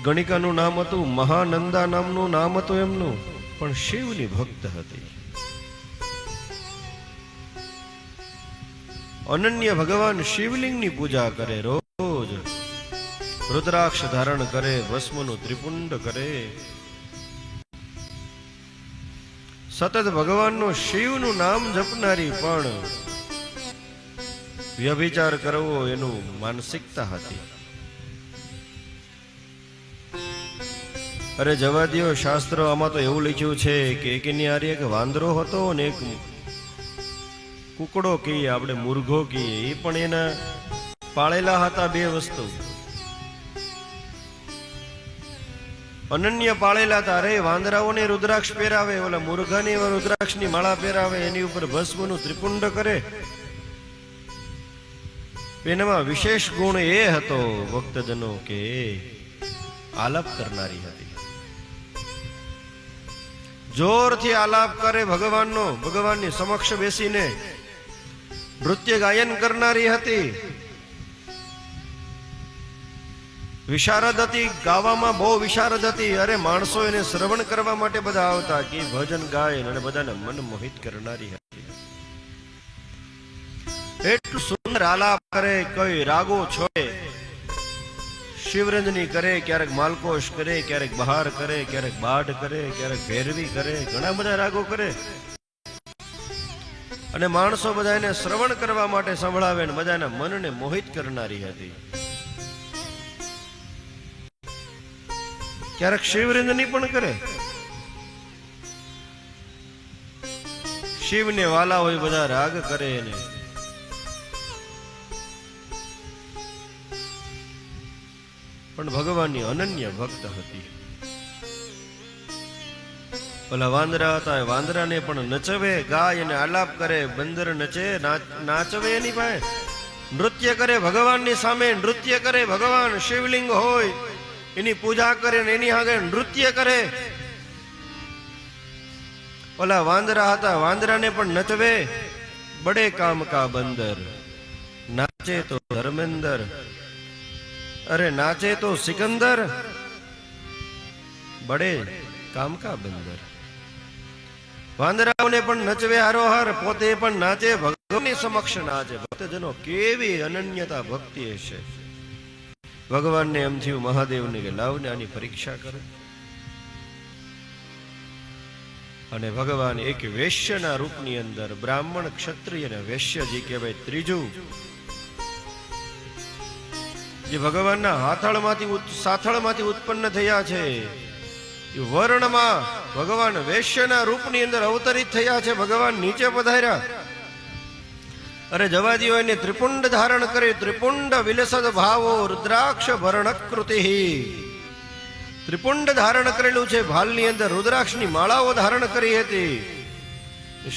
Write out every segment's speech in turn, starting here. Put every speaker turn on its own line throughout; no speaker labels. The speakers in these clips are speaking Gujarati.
ગણિકાનું નામ હતું મહાનંદા નામનું, નામ હતું એમનું, પણ શિવની ભક્ત હતી. અનન્ય ભગવાન શિવલિંગની પૂજા કરે રોજ. રુદ્રાક્ષ ધારણ કરે, ભસ્મનું ત્રિપુંડ કરે. સતત ભગવાનનું શિવનું નામ જપનારી પણ વ્યભિચાર કરવો એનું માનસિકતા હતી. અરે જવા દ્યો શાસ્ત્રો આમાં તો એવું લખ્યું છે કે એકની હારી એક વાંદરો હતો ને એક કુકડો કહીએ આપણે મુરઘો કહીએ એ પણ એના પાળેલા હતા બે વસ્તુ. અનન્ય પાળેલા હતા. અરે, વાંદરાઓને રુદ્રાક્ષ પહેરાવે, ઓલા મુરઘાની રુદ્રાક્ષની માળા પહેરાવે, એની ઉપર ભસ્મનું ત્રિપુંડ કરે. એનામાં વિશેષ ગુણ એ હતો, ભક્તજનો, કે આલાપ કરનારી હતી. જોરથી આલાપ કરે ભગવાનનો, ભગવાનની સમક્ષ બેસીને. નૃત્ય ગાયન કરનારી હતી. વિશારદ હતી, ગાવામાં બહુ વિશારદ હતી. અરે માણસો એને શ્રવણ કરવા માટે બધા આવતા કે ભજન ગાય અને બધાને મન મોહિત કરનારી હતી. એટલું સુંદર આલાપ કરે, કઈ રાગો છોડે. શિવરંજની કરે, ક્યારેક માલકોશ કરે, ક્યારેક બહાર કરે, ક્યારેક બાઢ કરે, ક્યારેક ભેરવી કરે, ઘણા બધા રાગો કરે. અને માણસો બધા એને શ્રવણ કરવા માટે સંભળાવે ને બધાના મનને મોહિત કરનારી હતી. ક્યારેક શિવરંજની પણ કરે. શિવને વાલા હોય બધા રાગ કરે એને. પણ ભગવાનની અનન્ય ભક્ત હતી. ઓલા વાંદરા હતા વાંદરાને પણ નચવે, ગાય અને આલાપ કરે, બંદર નચે નાચવે એની પાસે. નૃત્ય કરે ભગવાનની સામે, નૃત્ય કરે ભગવાન, શિવલિંગ હોય, એની પૂજા કરે ને એની આગળ નૃત્ય કરે. ઓલા વાંદરા હતા, વાંદરાને પણ નચવે. બડે કામ કા બંદર, નાચે તો ધર્મેન્દર. અરે નાચે તો સિકંદર. બડે કામકા બંદર. વાંદરાઓને પણ નચવે હારોહાર, પોતે પણ નાચે, ભગવાનની સમક્ષ નાચે. ભક્તજનો કેવી અનન્યતા ભક્તિ હશે. ભગવાનને એમ થયું મહાદેવને કે લાવને આની પરીક્ષા કરે. અને ભગવાન એક વેશ્યના રૂપની અંદર બ્રાહ્મણ ક્ષત્રિય અને વેશ્ય જે કહેવાય ત્રીજું. જે ભગવાનના હાથળમાંથી સાથળમાંથી ઉત્પન્ન થયા છે. એ વર્ણમાં ભગવાન વેશ્યના રૂપની અંદર અવતરિત થયા છે. ભગવાન નીચે પધાર્યા. અરે જવા દ્યો એને ત્રિપુંડ ધારણ કરી. ત્રિપુંડ વિલસદ ભાવો રુદ્રાક્ષ ભરણકૃતિ. ત્રિપુંડ ધારણ કરેલું છે. ભાલની અંદર રુદ્રાક્ષની માળાઓ ધારણ કરી હતી.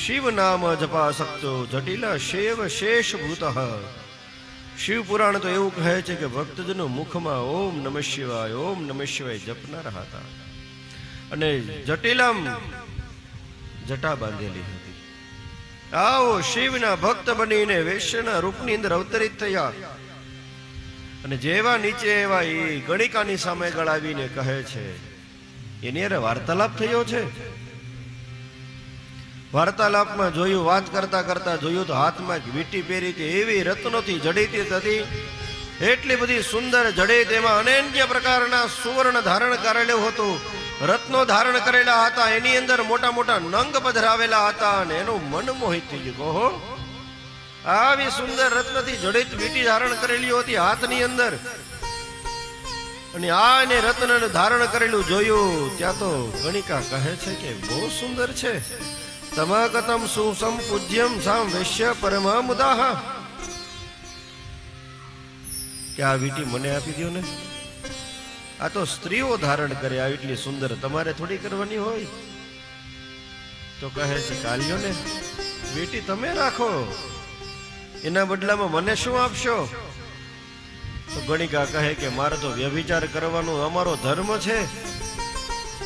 શિવ નામ જપા જટિલા શેવ શેષ ભૂત શિવ પુરાણ તો એવું કહે છે કે ભક્તજનો મુખમાં ઓમ નમઃ શિવાય, ઓમ નમઃ શિવાય જપનાર હતા અને જટિલમ જટા બાંધેલી હતી. આવો શિવના ભક્ત બનીને વેશ્યના રૂપની અંદર અવતરિત થયા. અને જેવા નીચે એવા એ ગણિકાની સામે ગળાવીને કહે છે, એની અરે વાર્તાલાપ થયો છે? વાર્તાલાપમાં જોયું, વાત કરતા કરતા જોયું તો હાથમાં વીટી પહેરી હતી એવી રત્નોથી જડિત હતી એટલી બધી સુંદર જડિત એમાં અનન્ય પ્રકારના સુવર્ણ ધારણ કરેલું હતું. રત્નો ધારણ કરેલા હતા, એની અંદર મોટા મોટા નંગ પધરાવેલા હતા અને એનું મન મોહિત થઈ ગયું. કહો આવી સુંદર રત્નથી જડિત વીંટી ધારણ કરેલી હતી હાથની અંદર. અને આ એને રત્ન ધારણ કરેલું જોયું, ત્યાં તો ગણિકા કહે છે કે બહુ સુંદર છે. તમાગતમ સુસમ પૂજ્યમ સામ વૈશ્ય પરમામુદાહ કે આ વીટી મને આપી દો ને આ તો સ્ત્રીઓ ધારણ કરે આ એટલી સુંદર તમારે થોડી કરવાની હોય તો કહે છે કાલ્યો ને વીટી તમે રાખો એના બદલામાં મને શું આપશો તો ગણિકા કહે કે મારે તો વ્યભિચાર કરવાનો અમારો ધર્મ છે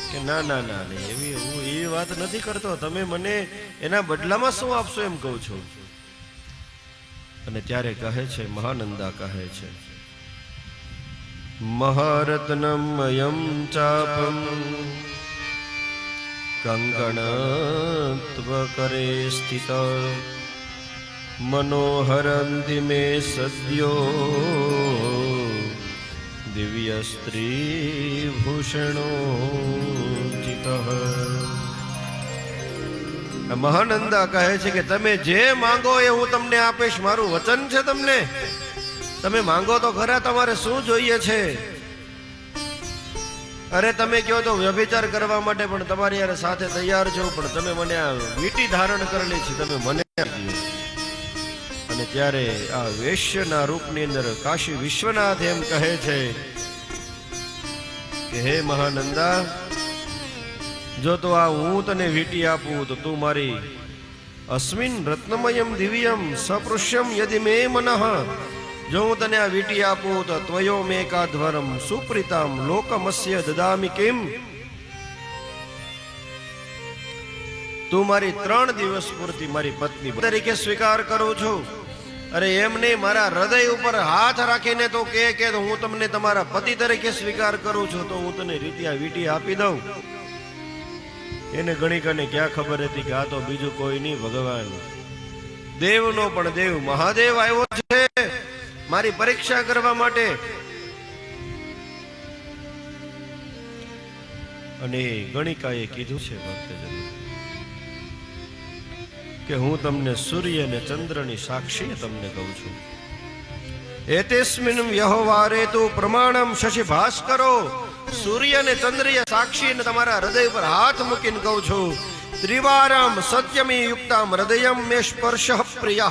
કે ના ના ના એવી એવી પૈસાની વાત નથી કરતો. તમે મને એના બદલામાં શું આપશો એમ કહું છું. અને ત્યારે કહે છે, મહાનંદા કહે છે મહારત્નમયમ ચાપમ, કંગણત્વ કરે સ્થિત મનોહરંતિ મે સદ્યો, દિવ્ય સ્ત્રી ભૂષણો ચિતઃ મહાનંદા કહે છે કે તમે જે માંગો એ હું તમને આપીશ. મારું વચન છે તમને. તમે માંગો તો ખરા, તમારે શું જોઈએ છે? અરે તમે કહો તો વ્યભિચાર કરવા માટે પણ તમારી યાર સાથે તૈયાર છો, પણ તમે મને આ વીટી ધારણ કરેલી છે, તમે મને અને ત્યારે આ વેશ્યના રૂપની અંદર કાશી વિશ્વનાથ એમ કહે છે કે, હે મહાનંદા જો તો આ હું તને વીટી આપું તો તું મારી અસ્મિન રત્નમયમ દિવ્યમ સપૃશ્યમ યદિ મે મનઃ. જો હું તને આ વીટી આપું તો ત્વયો મેકાધ્વરમ સુપ્રિતામ લોકમસ્ય દદામી કેમ. તું મારી ત્રણ દિવસ પૂરતી મારી પત્ની તરીકે સ્વીકાર કરું છું. અરે એમ નહીં, મારા હૃદય ઉપર હાથ રાખીને તો કે કે હું તમને તમારા પતિ તરીકે સ્વીકાર કરું છું, તો હું તને રીતે આ વીટી આપી દઉં. એને ઘણી કને ક્યાં ખબર હતી કે આ તો બીજું કોઈ નહીં, ભગવાન. દેવનો પણ દેવ, મહાદેવ આવ્યો છે. મારી પરીક્ષા કરવા માટે. અને ગણિકાએ કીધું છે, ભક્તજન, કે હું તમને સૂર્ય અને ચંદ્રની સાક્ષી તમને કહું છું. એતેસ્મિન વ્યવહારે તું પ્રમાણમ શશી ભાસ્કરો સૂર્ય અને ચંદ્રીય સાક્ષી ને તમારા હૃદય પર હાથ મૂકીને કહું છું, ત્રિવારમ સત્યમી યુક્તામ હૃદયમ મે સ્પર્શ પ્રિય.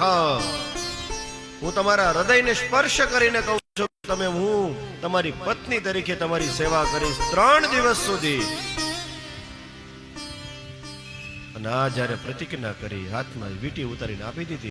હું તમારા હૃદયને સ્પર્શ કરીને કહું છું, તમે હું તમારી પત્ની તરીકે તમારી સેવા કરીશ ત્રણ દિવસ સુધી. અને આ જ્યારે પ્રતિજ્ઞા કરી, હાથમાં વીટી ઉતારીને આપી દીધી